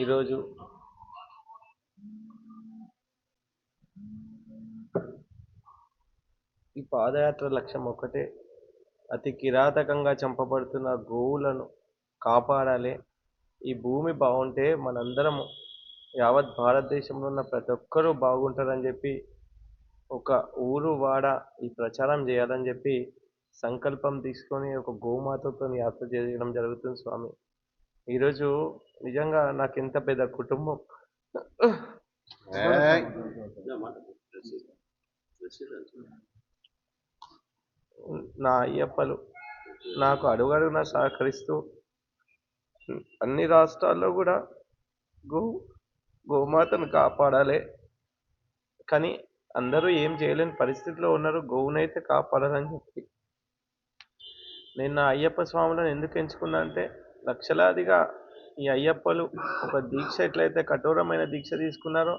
ఈరోజు ఈ పాదయాత్ర లక్ష్యం ఒకటే అతి కిరాతకంగా చంపబడుతున్న గోవులను కాపాడాలి. ఈ భూమి బాగుంటే మనందరము యావత్ భారతదేశంలో ఉన్న ప్రతి ఒక్కరూ బాగుంటారని చెప్పి ఒక ఊరు వాడ ఈ ప్రచారం చేయాలని చెప్పి సంకల్పం తీసుకొని ఒక గోమాతతో యాత్ర చేయడం జరుగుతుంది స్వామి. ఈరోజు నిజంగా నాకు ఇంత పెద్ద కుటుంబం. నా అయ్యప్పలు నాకు అడుగడుగునా సహకరిస్తూ అన్ని రాష్ట్రాల్లో కూడా గో గోమాతను కాపాడాలి. కానీ అందరూ ఏం చేయలేని పరిస్థితిలో ఉన్నారు. గోవునైతే కాపాడాలని చెప్పి. నేను నా అయ్యప్ప స్వాములను ఎందుకు ఎంచుకున్నా అంటే లక్షలాదిగా ఈ అయ్యప్పలు ఒక దీక్ష ఎట్లయితే కఠోరమైన దీక్ష తీసుకున్నారో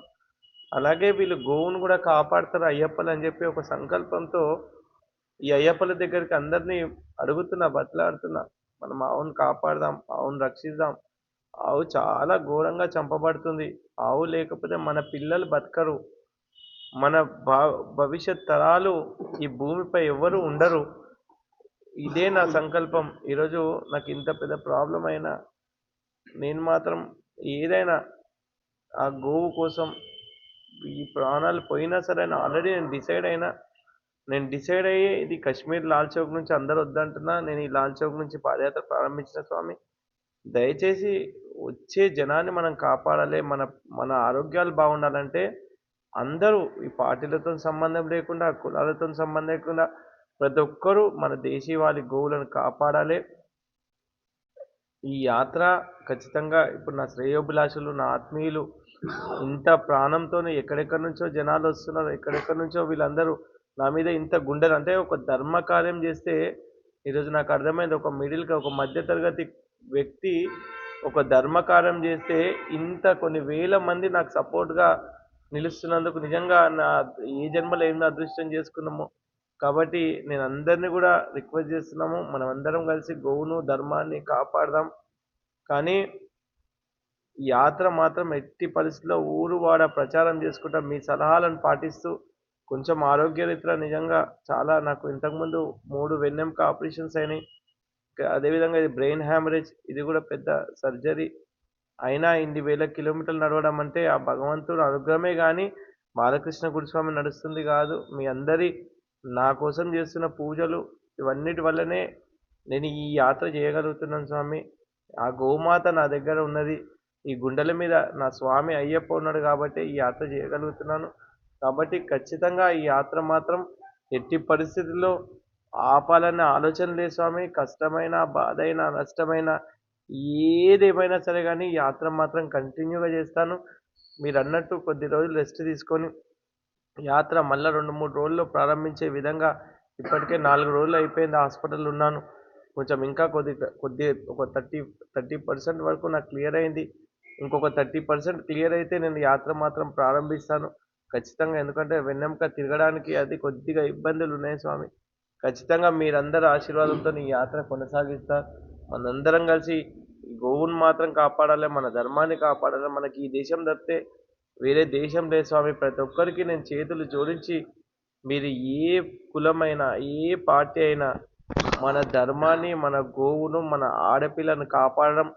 అలాగే వీళ్ళు గోవును కూడా కాపాడతారు అయ్యప్పలు అని చెప్పి ఒక సంకల్పంతో ఈ అయ్యప్పల దగ్గరికి అందరినీ అడుగుతున్నా బట్లాడుతున్నా మనం ఆవును కాపాడదాం ఆవును రక్షిద్దాం. ఆవు చాలా ఘోరంగా చంపబడుతుంది. ఆవు లేకపోతే మన పిల్లలు బతకరు. మన భా భవిష్యత్ తరాలు ఈ భూమిపై ఎవరు ఉండరు. ఇదే నా సంకల్పం. ఈరోజు నాకు ఇంత పెద్ద ప్రాబ్లం అయినా నేను మాత్రం ఏదైనా ఆ గోవు కోసం ఈ ప్రాణాలు పోయినా సరే ఆల్రెడీ నేను డిసైడ్ అయినా నేను డిసైడ్ అయ్యే ఇది కాశ్మీర్ లాల్ చౌక్ నుంచి అందరు వద్దంటున్నా నేను ఈ లాల్ చౌక్ నుంచి పాదయాత్ర ప్రారంభించిన స్వామి. దయచేసి వచ్చే జనాన్ని మనం కాపాడాలి మన మన ఆరోగ్యాలు బాగుండాలంటే అందరూ ఈ పార్టీలతో సంబంధం లేకుండా కులాలతో సంబంధం లేకుండా ప్రతి ఒక్కరూ మన దేశీవాళి గోవులను కాపాడాలి. ఈ యాత్ర ఖచ్చితంగా ఇప్పుడు నా శ్రేయోభిలాషులు నా ఆత్మీయులు ఇంత ప్రాణంతో ఎక్కడెక్కడి నుంచో జనాలు వస్తున్నారు ఎక్కడెక్కడి నుంచో వీళ్ళందరూ నా మీద ఇంత గుండెలు. అంటే ఒక ధర్మ కార్యం చేస్తే ఈరోజు నాకు అర్థమైంది ఒక మిడిల్ ఒక మధ్యతరగతి వ్యక్తి ఒక ధర్మకార్యం చేస్తే ఇంత కొన్ని వేల మంది నాకు సపోర్ట్గా నిలుస్తున్నందుకు నిజంగా నా ఏ జన్మలో ఏం అదృష్టం చేసుకున్నామో కాబట్టి నేను అందరినీ కూడా రిక్వెస్ట్ చేస్తున్నాము. మనం అందరం కలిసి గోవును ధర్మాన్ని కాపాడదాం. కానీ యాత్ర మాత్రం ఎట్టి పరిస్థితుల్లో ఊరు వాడ ప్రచారం చేసుకుంటా. మీ సలహాలను పాటిస్తూ కొంచెం ఆరోగ్యరీత్యా నిజంగా చాలా నాకు ఇంతకుముందు మూడు వెన్నెంక ఆపరేషన్స్ అయినాయి. అదేవిధంగా ఇది బ్రెయిన్ హ్యామరేజ్ ఇది కూడా పెద్ద సర్జరీ. అయినా ఇన్ని వేల కిలోమీటర్లు నడవడం అంటే ఆ భగవంతుడు అనుగ్రహమే కానీ బాలకృష్ణ గురుస్వామి నడుస్తుంది కాదు. మీ అందరి నా కోసం చేస్తున్న పూజలు ఇవన్నిటి వల్లనే నేను ఈ యాత్ర చేయగలుగుతున్నాను స్వామి. ఆ గోమాత నా దగ్గర ఉన్నది. ఈ గుండెల మీద నా స్వామి అయ్యప్ప ఉన్నాడు కాబట్టి ఈ యాత్ర చేయగలుగుతున్నాను. కాబట్టి ఖచ్చితంగా ఈ యాత్ర మాత్రం ఎట్టి పరిస్థితుల్లో ఆపాలనే ఆలోచన లేదు స్వామి. కష్టమైన బాధైనా నష్టమైన ఏదేమైనా సరే కానీ ఈ యాత్ర మాత్రం కంటిన్యూగా చేస్తాను. మీరు అన్నట్టు కొద్ది రోజులు రెస్ట్ తీసుకొని యాత్ర మళ్ళీ రెండు మూడు రోజుల్లో ప్రారంభించే విధంగా ఇప్పటికే నాలుగు రోజులు అయిపోయింది హాస్పిటల్ ఉన్నాను. కొంచెం ఇంకా కొద్ది కొద్ది ఒక థర్టీ థర్టీ పర్సెంట్ వరకు నాకు క్లియర్ అయింది. ఇంకొక థర్టీ పర్సెంట్ క్లియర్ అయితే నేను యాత్ర మాత్రం ప్రారంభిస్తాను. ఖచ్చితంగా ఎందుకంటే వెన్నెముక తిరగడానికి అది కొద్దిగా ఇబ్బందులు ఉన్నాయి స్వామి. ఖచ్చితంగా మీరందరి ఆశీర్వాదంతో ఈ యాత్ర కొనసాగిస్తారు మనందరం కలిసి ఈ గోవును మాత్రం కాపాడాలి మన ధర్మాన్ని కాపాడాలి మనకి ఈ దేశం తప్పితే వేరే దేశం లేదు స్వామి. ప్రతి ఒక్కరికి నేను చేతులు జోడించి మీరు ఏ కులమైనా ఏ పార్టీ అయినా మన ధర్మాన్ని మన గోవును మన ఆడపిల్లను కాపాడడం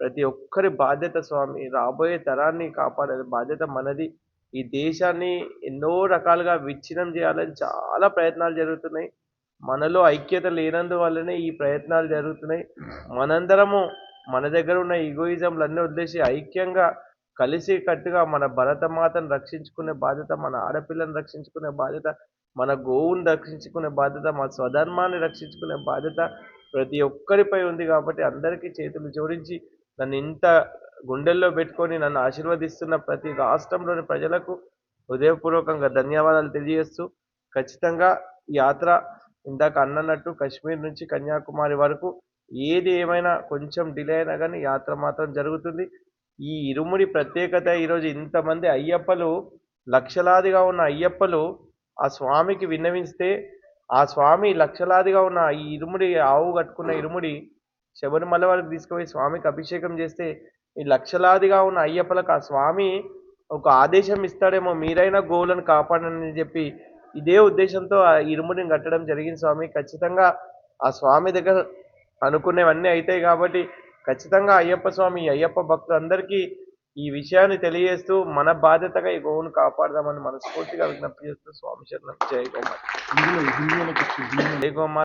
ప్రతి ఒక్కరి బాధ్యత స్వామి. రాబోయే తరాన్ని కాపాడే బాధ్యత మనది. ఈ దేశాన్ని ఎన్నో రకాలుగా విచ్ఛిన్నం చేయాలని చాలా ప్రయత్నాలు జరుగుతున్నాయి. మనలో ఐక్యత లేనందువల్లనే ఈ ప్రయత్నాలు జరుగుతున్నాయి. మనందరము మన దగ్గర ఉన్న ఈగోయిజంలు అన్నీ వదిలేసి ఐక్యంగా కలిసి కట్టుగా మన భరతమాతను రక్షించుకునే బాధ్యత మన ఆడపిల్లను రక్షించుకునే బాధ్యత మన గోవుని రక్షించుకునే బాధ్యత మన స్వధర్మాన్ని రక్షించుకునే బాధ్యత ప్రతి ఒక్కరిపై ఉంది కాబట్టి అందరికీ చేతులు జోడించి నన్ను ఇంత గుండెల్లో పెట్టుకొని నన్ను ఆశీర్వదిస్తున్న ప్రతి రాష్ట్రంలోని ప్రజలకు హృదయపూర్వకంగా ధన్యవాదాలు తెలియజేస్తూ ఖచ్చితంగా ఈ యాత్ర ఇందాక అన్నట్టు కాశ్మీర్ నుంచి కన్యాకుమారి వరకు ఏది ఏమైనా కొంచెం డిలే అయినా కానీ యాత్ర మాత్రం జరుగుతుంది. ఈ ఇరుముడి ప్రత్యేకత ఈరోజు ఇంతమంది అయ్యప్పలు లక్షలాదిగా ఉన్న అయ్యప్పలు ఆ స్వామికి విన్నవిస్తే ఆ స్వామి లక్షలాదిగా ఉన్న ఈ ఇరుముడి ఆవు కట్టుకున్న ఇరుముడి శబరిమల వారికి తీసుకుపోయి స్వామికి అభిషేకం చేస్తే ఈ లక్షలాదిగా ఉన్న అయ్యప్పలకు ఆ స్వామి ఒక ఆదేశం ఇస్తాడేమో మీరైనా గోవులను కాపాడనని చెప్పి ఇదే ఉద్దేశంతో ఆ ఇరుముడిని కట్టడం జరిగింది స్వామి. ఖచ్చితంగా ఆ స్వామి దగ్గర అనుకునేవన్నీ అవుతాయి కాబట్టి ఖచ్చితంగా అయ్యప్ప స్వామి అయ్యప్ప భక్తులందరికీ ఈ విషయాన్ని తెలియజేస్తూ మన బాధ్యతగా ఈ గోవును కాపాడదామని మనస్ఫూర్తిగా విజ్ఞప్తి చేస్తూ స్వామి శరణం. జై గోమాత. గోమాత.